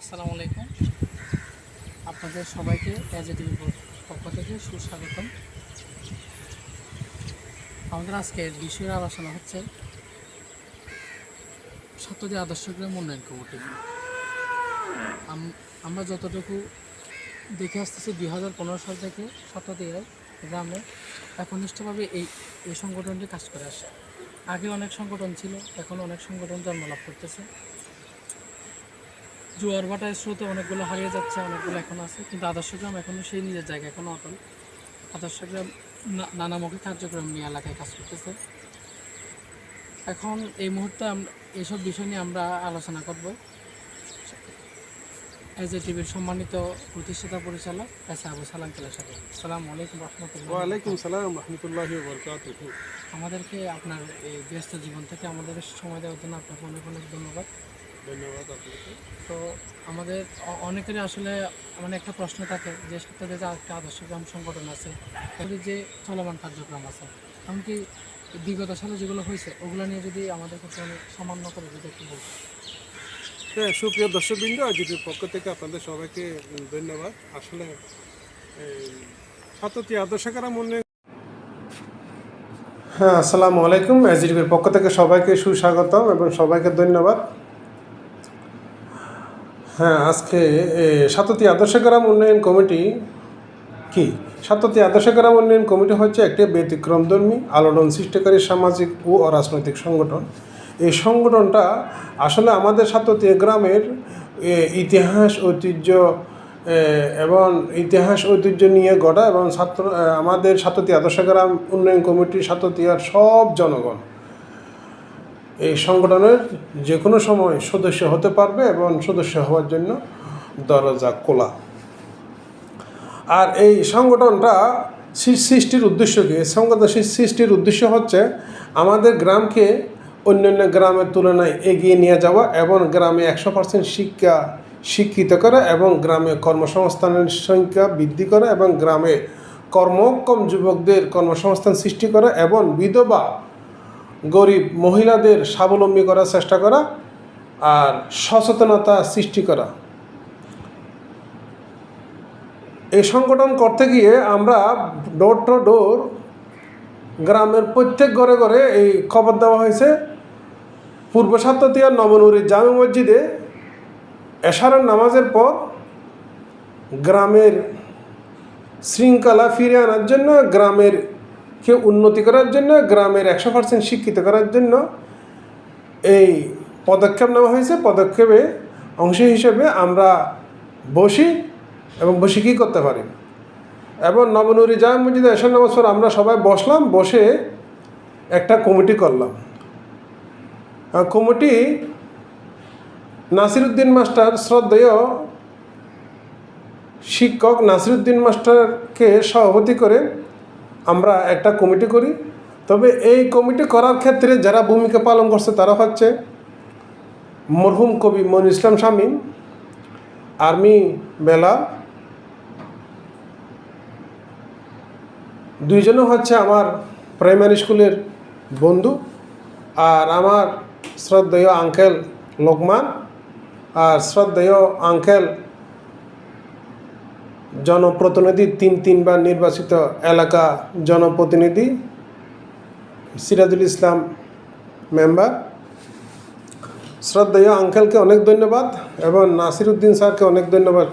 আসসালামু আলাইকুম। আপনাদের সবাইকে এ পক্ষ থেকে সুস্বাগতম। আমাদের আজকের বিষয়ের আলোচনা হচ্ছে সত্যজি আদর্শ গ্রাম উন্নয়ন কমিটি। আম- আমরা যতটুকু দেখে আসতেছি, দুই হাজার পনেরো সাল থেকে সত্যদিয়ায় গ্রামে একনিষ্ঠভাবে এই এই সংগঠনটি কাজ করে আসে। আগে অনেক সংগঠন ছিল, এখন অনেক সংগঠন জন্মলাভ করতেছে। জোয়ার ভাটায় স্রোতে অনেকগুলো হারিয়ে যাচ্ছে অনেকগুলো এখন আছে। কিন্তু আদর্শ গ্রাম এখনও সেই নিজের জায়গা এখনও অটল। আদর্শ গ্রাম না- নানামুখী কার্যক্রম নিয়ে এলাকায় কাজ করতেছে। এখন এই মুহূর্তে আমরা এইসব বিষয় নিয়ে আমরা আলোচনা করব। এজ এ টিভির সম্মানিত প্রতিষ্ঠাতা পরিচালক এস আবু সালাম কেলার সাথে সালাম আলাইকুম রহমতুল্লাহ। ওয়ালাইকুম সালাম রহমতুল্লাহি আমাদেরকে আপনার এই ব্যস্ত জীবন থেকে আমাদের সময় দেওয়ার জন্য আপনাকে অনেক অনেক ধন্যবাদ। ধন্যবাদ আপনাকে। তো আমাদের অনেকেরই আসলে মানে একটা প্রশ্ন থাকে যে সত্যি যে একটা আদর্শ গ্রাম সংগঠন আছে তাহলে যে চলমান কার্যক্রম আছে এমনকি বিগত সালে যেগুলো হয়েছে ওগুলো নিয়ে যদি আমাদের কাছে অনেক সামান্য করে যদি একটু বলতে হ্যাঁ সুপ্রিয় দর্শকবৃন্দ আজিটির পক্ষ থেকে আপনাদের সবাইকে ধন্যবাদ। আসলে সাতটি আদর্শকারা মনে হ্যাঁ আসসালামু আলাইকুম। এজিটিভির পক্ষ থেকে সবাইকে সুস্বাগতম এবং সবাইকে ধন্যবাদ। হ্যাঁ আজকে সাততি আদর্শ গ্রাম উন্নয়ন কমিটি কি? সাতটি আদর্শ গ্রাম উন্নয়ন কমিটি হচ্ছে একটি ব্যতিক্রমধর্মী আলোড়ন সৃষ্টিকারী, সামাজিক ও অরাজনৈতিক সংগঠন। এই সংগঠনটা আসলে আমাদের সাতটি গ্রামের ইতিহাস, ঐতিহ্য এবং ইতিহাস, ঐতিহ্য নিয়ে গড়া এবং ছাত্র আমাদের সাতটি আদর্শ গ্রাম উন্নয়ন কমিটির সাতটিয়ার সব জনগণ। এই সংগঠনের যে কোনো সময় সদস্য হতে পারবে এবং সদস্য হওয়ার জন্য দরজা খোলা। আর এই সংগঠনটা সৃষ্টির উদ্দেশ্য কি? সংগঠন সৃষ্টির উদ্দেশ্য হচ্ছে আমাদের গ্রামকে অন্যান্য গ্রামের তুলনায় এগিয়ে নিয়ে যাওয়া এবং গ্রামে একশো পার্সেন্ট শিক্ষা শিক্ষিত করা এবং গ্রামে কর্মসংস্থানের সংখ্যা বৃদ্ধি করা এবং গ্রামে কর্মক্ষম যুবকদের কর্মসংস্থান সৃষ্টি করা এবং বিধবা গরিব মহিলাদের স্বাবলম্বী করার চেষ্টা করা আর সচেতনতা সৃষ্টি করা। এই সংগঠন করতে গিয়ে আমরা ডোর টু ডোর গ্রামের প্রত্যেক ঘরে ঘরে এই খবর দেওয়া হয়েছে। পূর্ব সাততিয়া নবনুরী জামে মসজিদে এশারের নামাজের পর গ্রামের শৃঙ্খলা ফিরে আনার জন্য গ্রামের কে উন্নতি করার জন্য, গ্রামের একশো পার্সেন্ট শিক্ষিত করার জন্য এই পদক্ষেপ নেওয়া হয়েছে। পদক্ষেপে অংশ হিসেবে আমরা বসি এবং বসে কী করতে পারি? এবং নবনুরি জামা মসজিদে এসার নামাজ আমরা সবাই বসলাম, বসে একটা কমিটি করলাম। কমিটি নাসিরুদ্দিন মাস্টার শ্রদ্ধেয় শিক্ষক নাসিরুদ্দিন মাস্টারকে সভাপতি করে আমরা একটা কমিটি করি। তবে এই কমিটি করার ক্ষেত্রে যারা ভূমিকা পালন করছে তারা হচ্ছে মরহুম কবি মন ইসলাম শামীম আর্মি বেলা, দুইজনও হচ্ছে আমার প্রাইমারি স্কুলের বন্ধু আর আমার শ্রদ্ধেয় আঙ্কেল লোকমান আর শ্রদ্ধেয় আঙ্কেল জনপ্রতিনিধি তিন তিনবার নির্বাচিত এলাকা জনপ্রতিনিধি সিরাজুল ইসলাম মেম্বার। শ্রদ্ধেয় আঙ্কেলকে অনেক ধন্যবাদ এবং নাসিরুদ্দিন স্যারকে অনেক ধন্যবাদ।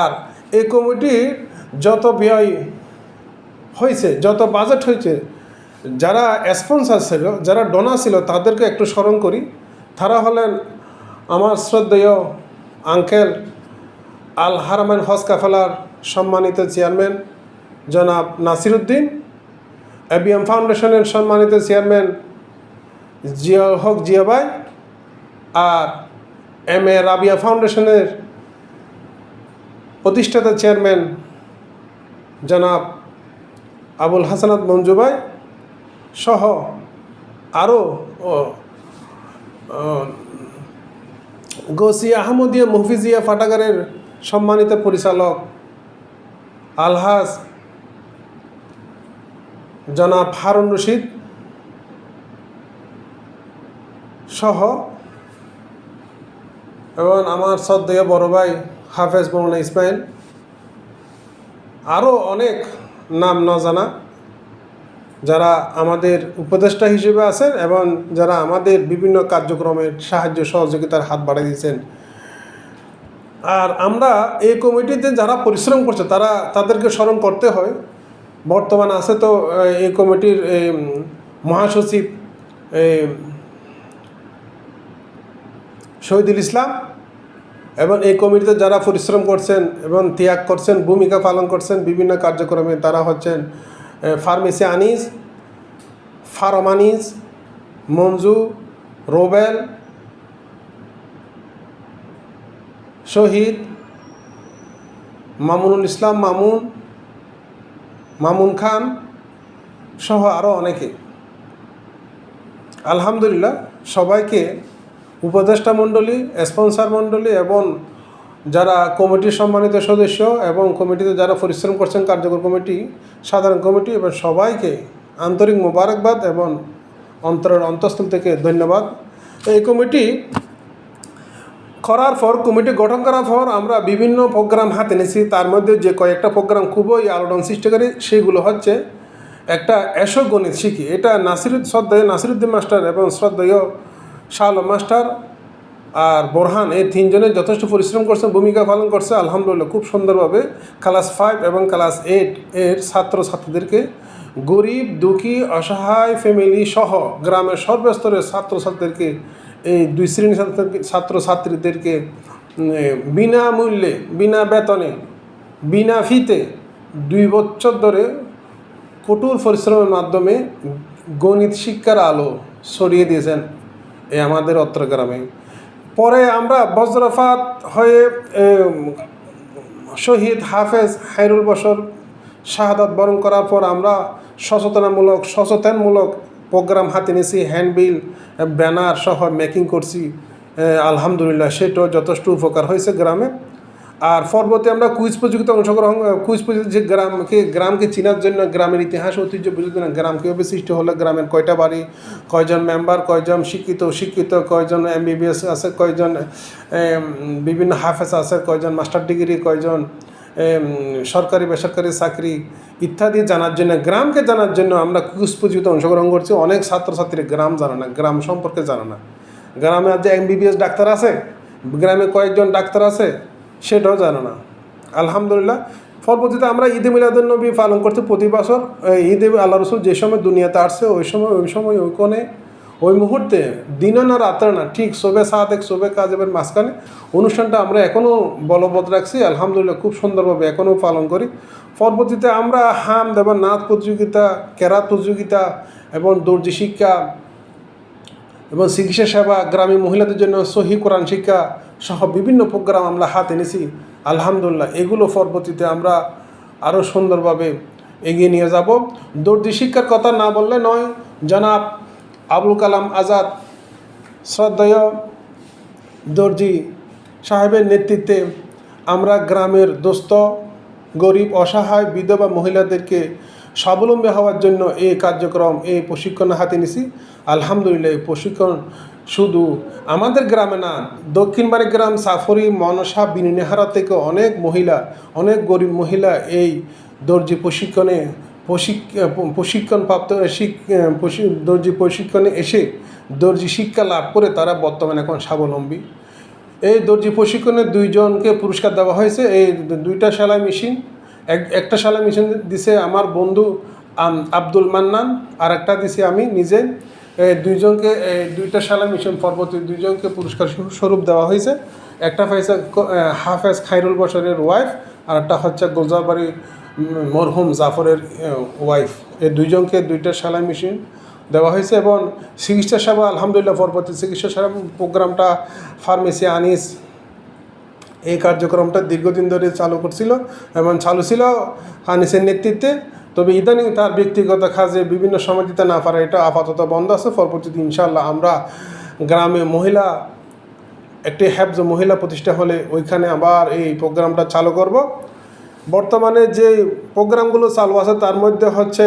আর এই কমিটির যত ব্যয় হয়েছে, যত বাজেট হয়েছে, যারা স্পন্সার ছিল, যারা ডোনা ছিল, তাদেরকে একটু স্মরণ করি। তারা হলেন আমার শ্রদ্ধেয় আঙ্কেল আল হারামেন হজ কাফেলার সম্মানিত চেয়ারম্যান জনাব নাসিরুদ্দিন, এবিএম ফাউন্ডেশনের সম্মানিত চেয়ারম্যান জিয়া হক জিয়াবাই আর এম এ রাবিয়া ফাউন্ডেশনের প্রতিষ্ঠাতা চেয়ারম্যান জনাব আবুল হাসানাত মঞ্জুবাই সহ আরও গসি আহমদিয়া মহফিজিয়া ফাটাগারের সম্মানিত পরিচালক আলহাজ জনাব হারুন রশিদ সহ এবং আমার শ্রদ্ধেয় বড় ভাই হাফেজ মৌলানা ইসমাইল আরও অনেক নাম না জানা যারা আমাদের উপদেষ্টা হিসেবে আছেন এবং যারা আমাদের বিভিন্ন কার্যক্রমের সাহায্য সহযোগিতার হাত বাড়িয়ে দিয়েছেন। আর আমরা এই কমিটিতে যারা পরিশ্রম করছে, তারা তাদেরকে স্মরণ করতে হয়। বর্তমান আছে তো এই কমিটির মহাসচিব শহীদুল ইসলাম এবং এই কমিটিতে যারা পরিশ্রম করছেন এবং ত্যাগ করছেন, ভূমিকা পালন করছেন বিভিন্ন কার্যক্রমে, তারা হচ্ছেন ফার্মেসি আনিস, ফারম আনিস, মঞ্জু, রোবেল শহীদ মামুনুল ইসলাম মামুন মামুন খান সহ আরও অনেকে। আলহামদুলিল্লাহ, সবাইকে উপদেষ্টা মণ্ডলী, স্পন্সর মণ্ডলী এবং যারা কমিটির সম্মানিত সদস্য এবং কমিটিতে যারা পরিশ্রম করছেন, কার্যকর কমিটি, সাধারণ কমিটি এবং সবাইকে আন্তরিক মোবারকবাদ এবং অন্তরের অন্তঃস্থল থেকে ধন্যবাদ। এই কমিটি করার পর, কমিটি গঠন করার পর আমরা বিভিন্ন প্রোগ্রাম হাতে নিয়েছি। তার মধ্যে যে কয়েকটা প্রোগ্রাম খুবই আলোড়ন সৃষ্টি সৃষ্টিকারী, সেগুলো হচ্ছে একটা এসো গণিত শিখি। এটা নাসিরুদ, শ্রদ্ধেয় নাসিরুদ্দিন মাস্টার এবং শ্রদ্ধেয় শাহ মাস্টার আর বোরহান, এই তিনজনে যথেষ্ট পরিশ্রম করছে, ভূমিকা পালন করছে। আলহামদুলিল্লাহ, খুব সুন্দরভাবে ক্লাস ফাইভ এবং ক্লাস এইট এর ছাত্র ছাত্রীদেরকে গরিব, দুঃখী, অসহায়, ফ্যামিলি সহ গ্রামের সর্বস্তরের ছাত্রছাত্রীদেরকে এই দুই শ্রেণির ছাত্র- ছাত্রছাত্রীদেরকে বিনামূল্যে বিনা বেতনে, বিনা ফিতে দুই বছর ধরে কঠোর পরিশ্রমের মাধ্যমে গণিত শিক্ষার আলো ছড়িয়ে দিয়েছেন এই আমাদের অত্র গ্রামে পরে আমরা বজ্রপাত হয়ে শহীদ হাফেজ হাইরুল বসর শাহাদাত বরণ করার পর আমরা সচেতনামূলক, সচেতনমূলক প্রোগ্রাম হাতে নিয়েছি হ্যান্ডবিল ব্যানার সহ মেকিং করছি। আলহামদুলিল্লাহ, সেটাও যথেষ্ট উপকার হয়েছে গ্রামে। আর পর্বতে আমরা কুইজ প্রতিযোগিতা অংশগ্রহণ, কুইজ প্রতিযোগিতা যে গ্রামকে গ্রামকে চেনার জন্য গ্রামের ইতিহাস, ঐতিহ্য বোঝার জন্য গ্রাম কীভাবে সৃষ্টি হলো। গ্রামের কয়টা বাড়ি, কয়জন মেম্বার কয়জন শিক্ষিত শিক্ষিত, কয়জন এমবিবিএস আছে, কয়জন বিভিন্ন হাফেজ আছে, কয়জন মাস্টার ডিগ্রি কয়জন সরকারি, বেসরকারি চাকরি ইত্যাদি জানার জন্য, গ্রামকে জানার জন্য আমরা প্রতিযোগিতা অংশগ্রহণ করছি। অনেক ছাত্রছাত্রী গ্রাম জানে না, গ্রাম সম্পর্কে জানে না। গ্রামে যে এমবিবিএস ডাক্তার আছে, গ্রামে কয়েকজন ডাক্তার আছে, সেটাও জানে না। আলহামদুলিল্লাহ পরবর্তীতে আমরা ঈদে মিলাদুলনবী পালন করতে প্রতি বছর। ঈদে আল্লাহ রসুল যে সময় দুনিয়াতে আসছে, ওই সময় ওই সময় ওই কোণে ওই মুহূর্তে দিনও না রাত্রে না, ঠিক শোবে সাত এক শোবে কাজের মাঝখানে। অনুষ্ঠানটা আমরা এখনও বলবৎ রাখছি, আলহামদুলিল্লাহ খুব সুন্দরভাবে এখনও পালন করি। পরবর্তীতে আমরা হাম এবং নাচ প্রতিযোগিতা কেরাত প্রতিযোগিতা এবং দর্জি শিক্ষা এবং চিকিৎসা সেবা গ্রামীণ মহিলাদের জন্য সহি কোরআন শিক্ষা সহ বিভিন্ন প্রোগ্রাম আমরা হাতে এনেছি আলহামদুলিল্লাহ এগুলো পরবর্তীতে আমরা আরও সুন্দরভাবে এগিয়ে নিয়ে যাব। দর্জি শিক্ষার কথা না বললে নয়, জনাব আবুল কালাম আজাদ শ্রদ্ধেয় দর্জি সাহেবের নেতৃত্বে আমরা গ্রামের দোস্ত, গরিব, অসহায় বিধবা মহিলাদেরকে স্বাবলম্বী হওয়ার জন্য এই কার্যক্রম, এই প্রশিক্ষণ হাতে নিছি। আলহামদুলিল্লাহ, এই প্রশিক্ষণ শুধু আমাদের গ্রামে না দক্ষিণবাড়ি গ্রাম সাফরি, মনসা, বিনিনেহারা থেকে অনেক মহিলা, অনেক গরিব মহিলা এই দর্জি প্রশিক্ষণে প্রশিক- প্রশিক্ষণপ্রাপ্ত শিক- দর্জি প্রশিক্ষণে এসে দর্জি শিক্ষা লাভ করে তারা বর্তমানে এখন স্বাবলম্বী। এই দর্জি প্রশিক্ষণে দুইজনকে পুরস্কার দেওয়া হয়েছে। এই দুইটা সেলাই মেশিন এক একটা সেলাই মেশিন দিছে আমার বন্ধু আব্দুল মান্নান আর একটা দিছি আমি নিজে। দুইজনকে দুইটা সেলাই মেশিন পরবর্তী দুইজনকে পুরস্কার স্বরূপ- দেওয়া হয়েছে। একটা আহ, হাফেজ খাইরুল বসরের ওয়াইফ আর একটা হচ্ছে গোলজাবাড়ি মরহুম জাফরের ওয়াইফ এই দুইজনকে দুইটা সেলাই মেশিন দেওয়া হয়েছে এবং চিকিৎসা সেবা, আলহামদুলিল্লাহ, পরবর্তী চিকিৎসা সেবা প্রোগ্রামটা ফার্মেসি আনিস। এই কার্যক্রমটা দীর্ঘদিন ধরে চালু করছিল এবং চালু ছিল আনিসের নেতৃত্বে। তবে ইদানিং তার ব্যক্তিগত কাজে বিভিন্ন সময় দিতে না পারে এটা আপাতত বন্ধ আছে। পরবর্তীতে ইনশাল্লাহ আমরা গ্রামে মহিলা, একটি হ্যাবজ মহিলা প্রতিষ্ঠা হলে ওইখানে আবার এই প্রোগ্রামটা চালু করব। বর্তমানে যে প্রোগ্রামগুলো চালু আছে, তার মধ্যে হচ্ছে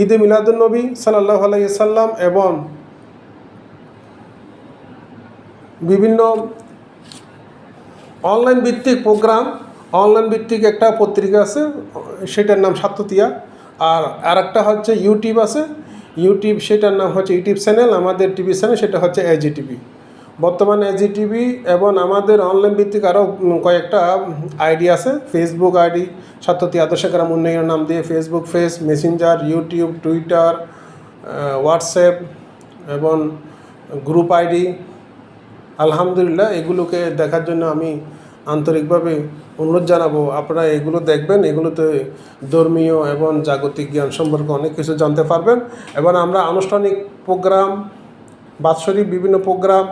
ঈদে মিলাদুলনবী সাল্লাহ আলাইসাল্লাম এবং বিভিন্ন অনলাইন ভিত্তিক প্রোগ্রাম, অনলাইন ভিত্তিক একটা পত্রিকা আছে, সেটার নাম সাততিয়া আর আরেকটা হচ্ছে ইউটিউব আছে, ইউটিউব, সেটার নাম হচ্ছে ইউটিউব চ্যানেল, আমাদের টিভি চ্যানেল, সেটা হচ্ছে এজি টিভি বর্তমানে এজি টিভি এবং আমাদের অনলাইন ভিত্তিক আরও কয়েকটা আইডি আছে। ফেসবুক আইডি সাততি আদর্শ গ্রাম উন্নয়ন নাম দিয়ে Facebook face messenger YouTube Twitter WhatsApp এবং গ্রুপ আইডি আলহামদুলিল্লাহ, এগুলোকে দেখার জন্য আমি আন্তরিকভাবে অনুরোধ জানাব। আপনারা এগুলো দেখবেন, এগুলোতে ধর্মীয় এবং জাগতিক জ্ঞান সম্পর্কে অনেক কিছু জানতে পারবেন। এবং আমরা আনুষ্ঠানিক প্রোগ্রাম, বাৎসরিক বিভিন্ন প্রোগ্রাম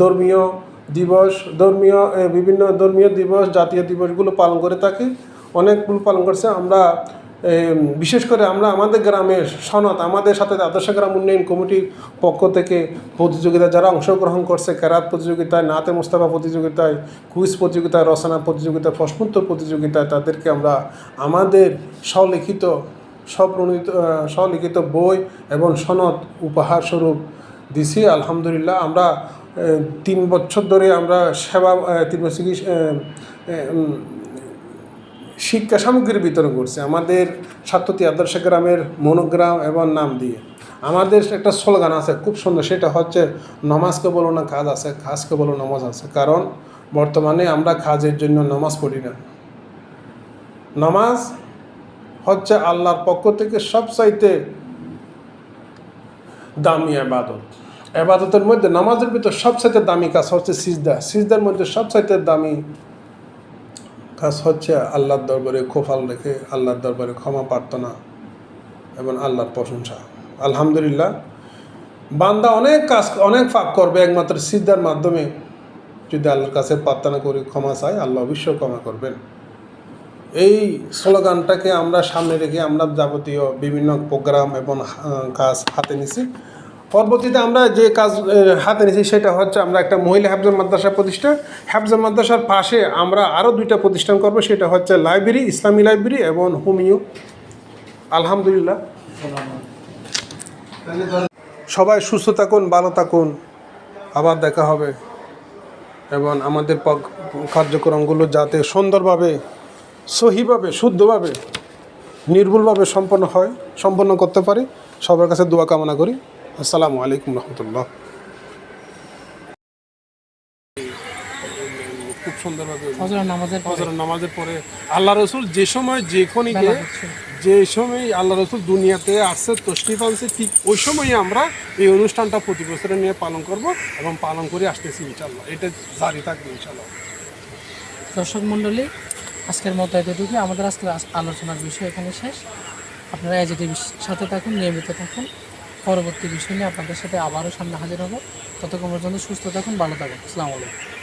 ধর্মীয় দিবস, ধর্মীয় বিভিন্ন ধর্মীয় দিবস, জাতীয় দিবসগুলো পালন করে থাকি। অনেকগুলো পালন করছে। আমরা বিশেষ করে আমরা আমাদের গ্রামের সনদ, আমাদের সাথে আদর্শ গ্রাম উন্নয়ন কমিটির পক্ষ থেকে প্রতিযোগিতা যারা অংশগ্রহণ করছে ক্যারাত প্রতিযোগিতায়, নাতে মুস্তাফা প্রতিযোগিতায়, কুইজ প্রতিযোগিতায় রচনা প্রতিযোগিতায় প্রশ্নোত্তর প্রতিযোগিতায় তাদেরকে আমরা আমাদের স্বলিখিত স্বপ্রণীত স্বলিখিত বই এবং সনদ উপহার স্বরূপ দিছি। আলহামদুলিল্লাহ, আমরা তিন বছর ধরে আমরা সেবা তিন বছর কি, শিক্ষা সামগ্রী বিতরণ করছে। আমাদের সাতটি আদর্শ গ্রামের মনোগ্রাম এবং নাম দিয়ে। আমাদের একটা স্লোগান আছে খুব সুন্দর সেটা হচ্ছে নমাজকে বলো না কাজ আছে কাজকে বলো নমাজ আছে। কারণ বর্তমানে আমরা কাজের জন্য নমাজ পড়ি না। নমাজ হচ্ছে আল্লাহর পক্ষ থেকে সবচাইতে দামি আবাদত। আবাদতের মধ্যে নামাজের ভিতর সবচাইতে দামি কাজ হচ্ছে সিজদা। সিজদার মধ্যে সবচাইতে দামি কাজ হচ্ছে আল্লাহর দরবারে খোফাল রেখে আল্লাহর দরবারে ক্ষমা প্রার্থনা এবং আল্লাহর প্রশংসা। আলহামদুলিল্লাহ, বান্দা অনেক কাজ, অনেক ফাঁক করবে একমাত্র সিদ্ধার মাধ্যমে। যদি আল্লাহর কাছে প্রার্থনা করি, ক্ষমা চাই, আল্লাহ অবশ্যই ক্ষমা করবেন। এই স্লোগানটাকে আমরা সামনে রেখে আমরা যাবতীয় বিভিন্ন প্রোগ্রাম এবং কাজ হাতে নিছি। পরবর্তীতে আমরা যে কাজ হাতে নিয়েছি সেটা হচ্ছে আমরা একটা মহিলা হাফজা মাদ্রাসা প্রতিষ্ঠা। হাফজা মাদ্রাসার পাশে আমরা আরও দুইটা প্রতিষ্ঠান করব, সেটা হচ্ছে লাইব্রেরি, ইসলামী লাইব্রেরি এবং হোমিও আলহামদুলিল্লাহ। সবাই সুস্থ থাকুন, ভালো থাকুন। আবার দেখা হবে। এবং আমাদের কার্যক্রমগুলো যাতে সুন্দরভাবে, সহিভাবে, শুদ্ধভাবে, নির্ভুলভাবে সম্পন্ন হয়, সম্পন্ন করতে পারি। সবার কাছে দোয়া কামনা করি। আসসালামু আলাইকুম রহমতুল্লাহ। খুব সুন্দরভাবে ফজর নামাজের পরে। নামাজের পরে আল্লাহ রসুল যে সময় যে খনিকে বেলা হচ্ছে। যে সময় আল্লাহ রসুল দুনিয়াতে আসছে তশরিফ আনছে ঠিক ওই সময়ই আমরা এই অনুষ্ঠানটা প্রতি বছরে নিয়ে পালন করব এবং পালন করে আসতেছি ইনশাল্লাহ এটা জারি থাকবে ইনশাল্লাহ দর্শক মণ্ডলী আজকের মতো এতটুকু আমাদের আজকের আলোচনার বিষয় এখানে শেষ। আপনারা এজিটিভির সাথে থাকুন নিয়মিত থাকুন। পরবর্তী বিষয় নিয়ে আপনাদের সাথে আবারও সামনে হাজির হব। ততক্ষণ পর্যন্ত সুস্থ থাকুন, ভালো থাকুন। আসসালামু আলাইকুম।